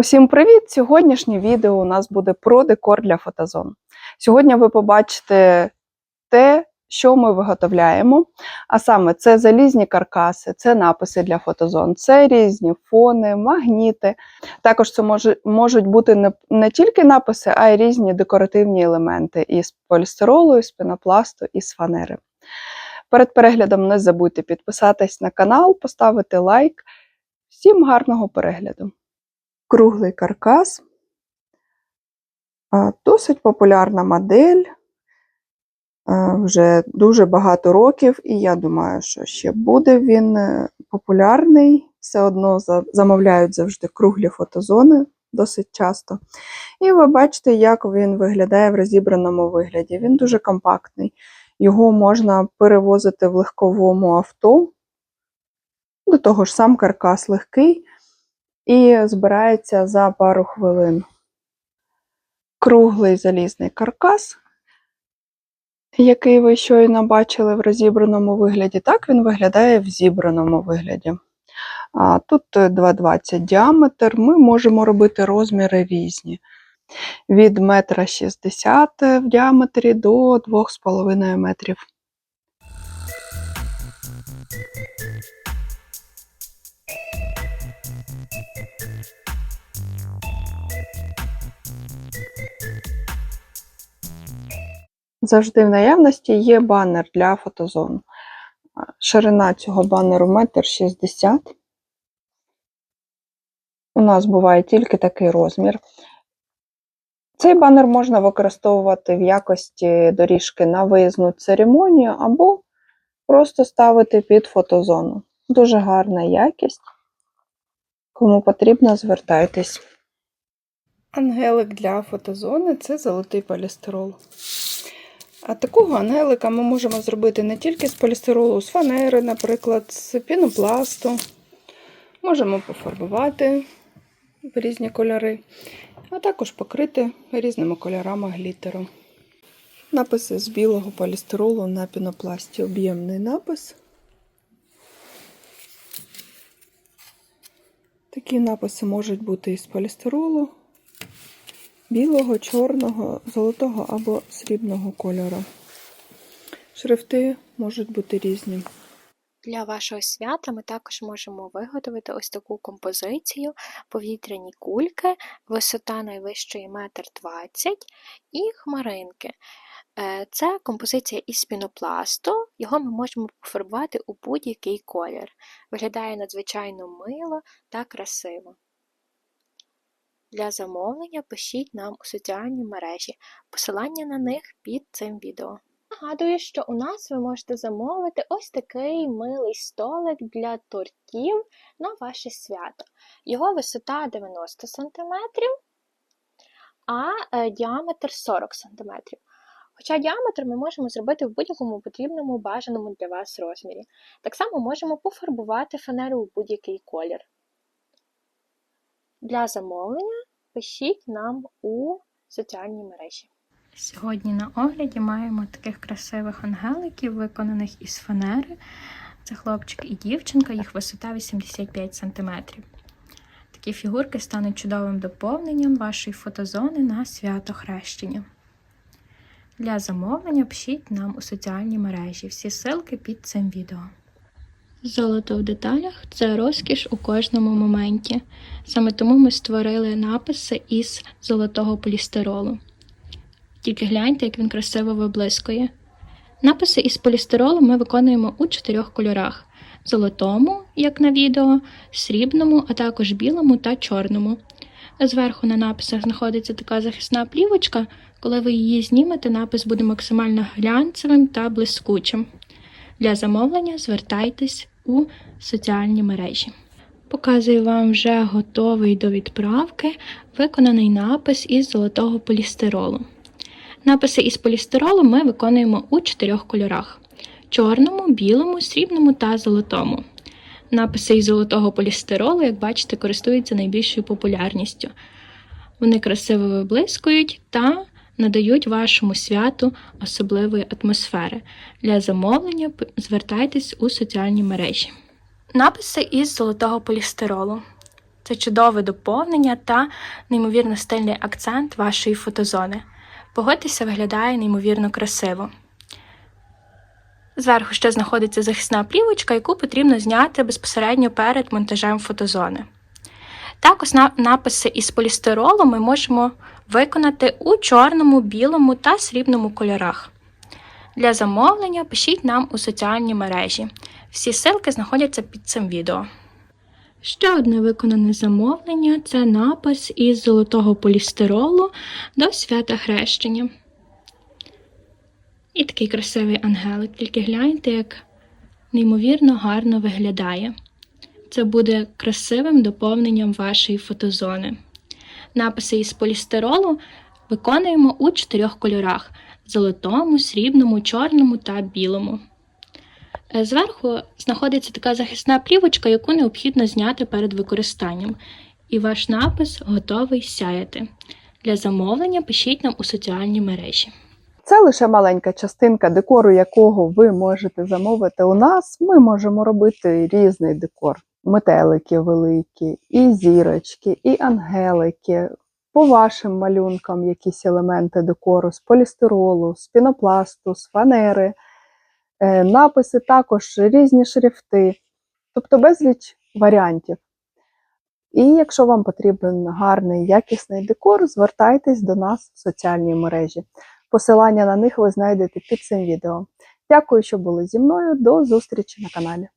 Усім привіт! Сьогоднішнє відео у нас буде про декор для фотозон. Сьогодні ви побачите те, що ми виготовляємо. А саме це залізні каркаси, це написи для фотозон, це різні фони, магніти. Також це може, можуть бути не, не тільки написи, а й різні декоративні елементи із полістиролу, із пенопласту, із фанери. Перед переглядом не забудьте підписатись на канал, поставити лайк. Всім гарного перегляду! Круглий каркас. Досить популярна модель. Вже дуже багато років, і я думаю, що ще буде він е, популярний. Все одно замовляють завжди круглі фотозони досить часто. І ви бачите, як він виглядає в розібраному вигляді. Він дуже компактний. Його можна перевозити в легковому авто. До того ж, сам каркас легкий і збирається за пару хвилин. Круглий залізний каркас, який ви щойно бачили в розібраному вигляді, так він виглядає в зібраному вигляді. А, Тут е, 2,20 діаметр, ми можемо робити розміри різні. Від 1,60 м в діаметрі до 2,5 метрів. Завжди в наявності є банер для фотозон. Ширина цього банеру 1,60 м. У нас буває тільки такий розмір. Цей банер можна використовувати в якості доріжки на виїзну церемонію або просто ставити під фотозону. Дуже гарна якість. Кому потрібно, звертайтесь. Ангелик для фотозони це золотий полістирол. А такого ангелика ми можемо зробити не тільки з полістиролу, з фанери, наприклад, з пінопласту. Можемо пофарбувати в різні кольори, а також покрити різними кольорами глітеру. Написи з білого полістиролу на пінопласті. Об'ємний напис. Такі написи можуть бути із полістиролу, білого, чорного, золотого або срібного кольору. Шрифти можуть бути різні. Для вашого свята ми також можемо виготовити ось таку композицію повітряні кульки, висота найвищої 1,20 м і хмаринки. Е, Це композиція із пінопласту, його ми можемо пофарбувати у будь-який колір. Виглядає надзвичайно мило та красиво. Для замовлення пишіть нам у соціальні мережі, посилання на них під цим відео. Нагадую, що у нас ви можете замовити ось такий милий столик для тортів на ваше свято. Його висота 90 см, а е, діаметр 40 см. Хоча діаметр ми можемо зробити в будь-якому потрібному бажаному для вас розмірі. Так само можемо пофарбувати фанеру у будь-який колір. Для замовлення пишіть нам у соціальній мережі. Сьогодні на огляді маємо таких красивих ангеликів, виконаних із фанери. Це хлопчик і дівчинка, їх висота 85 см. Такі фігурки стануть чудовим доповненням вашої фотозони на свято хрещення. Для замовлення пишіть нам у соціальні мережі. Всі ссылки під цим відео. Золото в деталях це розкіш у кожному моменті. Саме тому ми створили написи із золотого полістиролу. Тільки гляньте, як він красиво виблискує. Написи із полістиролу ми виконуємо у чотирьох кольорах: золотому, як на відео, срібному, а також білому та чорному. Зверху на написах знаходиться така захисна плівочка. Коли ви її знімете, напис буде максимально глянцевим та блискучим. Для замовлення звертайтесь у соціальні мережі. Показую вам вже готовий до відправки виконаний напис із золотого полістиролу. Написи із полістиролу ми виконуємо у чотирьох кольорах: чорному, білому, срібному та золотому. Написи із золотого полістиролу, як бачите, користуються найбільшою популярністю. Вони красиво виблискують та надають вашому святу особливої атмосфери. Для замовлення звертайтесь у соціальні мережі. Написи із золотого полістиролу. Це чудове доповнення та неймовірно стильний акцент вашої фотозони. Погодьтеся, виглядає неймовірно красиво. Зверху ще знаходиться захисна плівочка, яку потрібно зняти безпосередньо перед монтажем фотозони. Також написи із полістиролу ми можемо виконати у чорному, білому та срібному кольорах. Для замовлення пишіть нам у соціальні мережі. Всі ссылки знаходяться під цим відео. Ще одне виконане замовлення це напис із золотого полістиролу до свята хрещення. І такий красивий ангелик, тільки гляньте, як неймовірно гарно виглядає. Це буде красивим доповненням вашої фотозони. Написи із полістиролу виконуємо у чотирьох кольорах: золотому, срібному, чорному та білому. Е, Зверху знаходиться така захисна плівочка, яку необхідно зняти перед використанням. І ваш напис готовий сяяти. Для замовлення пишіть нам у соціальні мережі. Це лише маленька частинка декору, якого ви можете замовити у нас. Ми можемо робити різний декор: метелики великі, і зірочки, і ангелики. По вашим малюнкам якісь елементи декору з полістиролу, з пінопласту, з фанери, Е, написи також різні шрифти, тобто безліч варіантів. І якщо вам потрібен гарний якісний декор, звертайтесь до нас в соціальній мережі. Посилання на них ви знайдете під цим відео. Дякую, що були зі мною. До зустрічі на каналі.